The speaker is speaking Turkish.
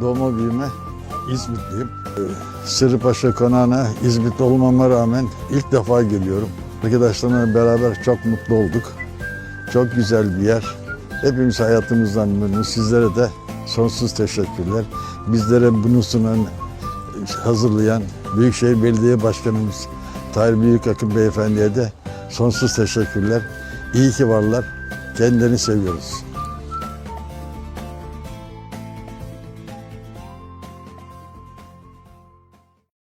doğma büyüme İzmitliyim. Ee, Sırrıpaşa Konağı'na İzmitli olmama rağmen ilk defa geliyorum. Arkadaşlarımla beraber çok mutlu olduk. Çok güzel bir yer. Hepimiz hayatımızdan memnunuz. Sizlere de sonsuz teşekkürler. Bizlere bunu sunan, hazırlayan Büyükşehir Belediye Başkanımız Tahir Büyükakın Beyefendi'ye de sonsuz teşekkürler. İyi ki varlar. Kendilerini seviyoruz.